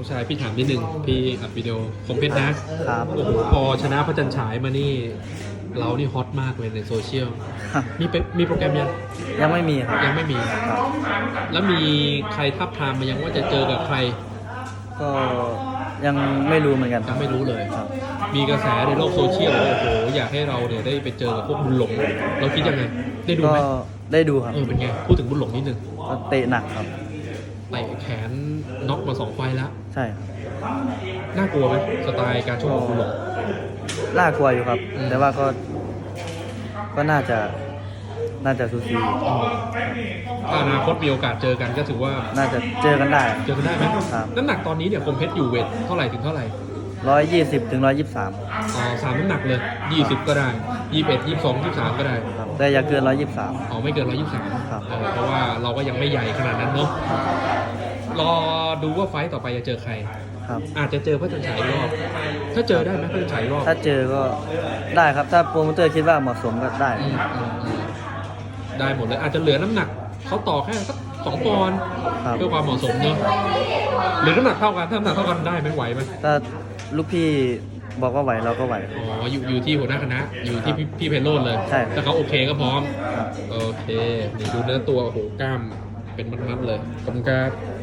องชายพี่ถามนิดนึงพี่อัดวิดีโอคอมเพชรนะครับ โอ้โหพอชนะพระจันทร์ฉายมานี่ เรานี่ฮอตมากเลยในโซเชียลมีเป็นมีโปรแกรมยังยังไม่มีครับ ยังไม่มีครับแล้วมีใครทับทามมายังว่าจะเจอกับใครก็ยังไม่รู้เหมือนกันยังไม่รู้เลย ครับ มีกระแสในโลกโซเชียลว่าโอ้โหอยากให้เราเนี่ยได้ไปเจอกับพวกบุญหลงเราคิดยังไงได้ดูก็ไหมได้ดูครับเออเป็นไงพูดถึงบุญหลงนิดนึงก็เตะหนักครับ เตะแขนน็อกมาสองไฟล์แล้ว ใช่ครับน่ากลัวไหมสไตล์การชกของบุญหลง น่ากลัวอยู่ครับ อืม แต่ว่าก็ ก็น่าจะ น่าจะสูสีอ๋อถ้าอนาคตมีโอกาสเจอกันก็ถือว่าน่าจะเจอกันได้ เจอกันได้ไหมครับ น้ำหนักตอนนี้เนี่ยคมเพชรอยู่เวทเท่าไหร่ถึงเท่าไหร่ร้อยยี่สิบถึงร้อยยี่สิบสามอ๋อสามน้ำหนักเลยยี่สิบก็ได้ยี่สิบเอ็ดยี่สิบสองยี่สิบสามก็ได้ ครับ แต่อย่าเกินร้อยยี่สิบสาม อ๋อไม่เกินร้อยยี่สิบสามครับเพราะว่าเราก็ยังไม่ใหญ่ขนาดนั้นเนาะ รอดูว่าไฟต์ต่อไปจะเจอใคร ครับ อาจจะเจอพระจันทร์ฉายอีกรอบ ถ้าเจอได้ไหมพระจันทร์ฉายอีกรอบถ้าเจอก็ได้ครับ ถ้าโปรโมเตอร์คิดว่าเหมาะสมก็ได้ อืมอืมอืมได้หมดเลยอาจจะเหลือน้ำหนักเขาต่อแค่สักสองปอนด์ครับ เพื่อความเหมาะสมเนาะหรือน้ำหนักเท่ากันถ้าน้ำหนักเท่ากันได้ไหมไหวไหมถ้าลูกพี่บอกว่าไหวเราก็ไหว อ๋ออยู่อยู่ที่หัวหน้าคณะ อยู่ที่พี่พี่เพนโรดเลยใช่ ถ้าเขาโอเคก็พร้อม ครับ โอเค นี่ดูเนื้อตัว โอ้โห กล้าม เป็นมัดๆเลยขอบคุณครับ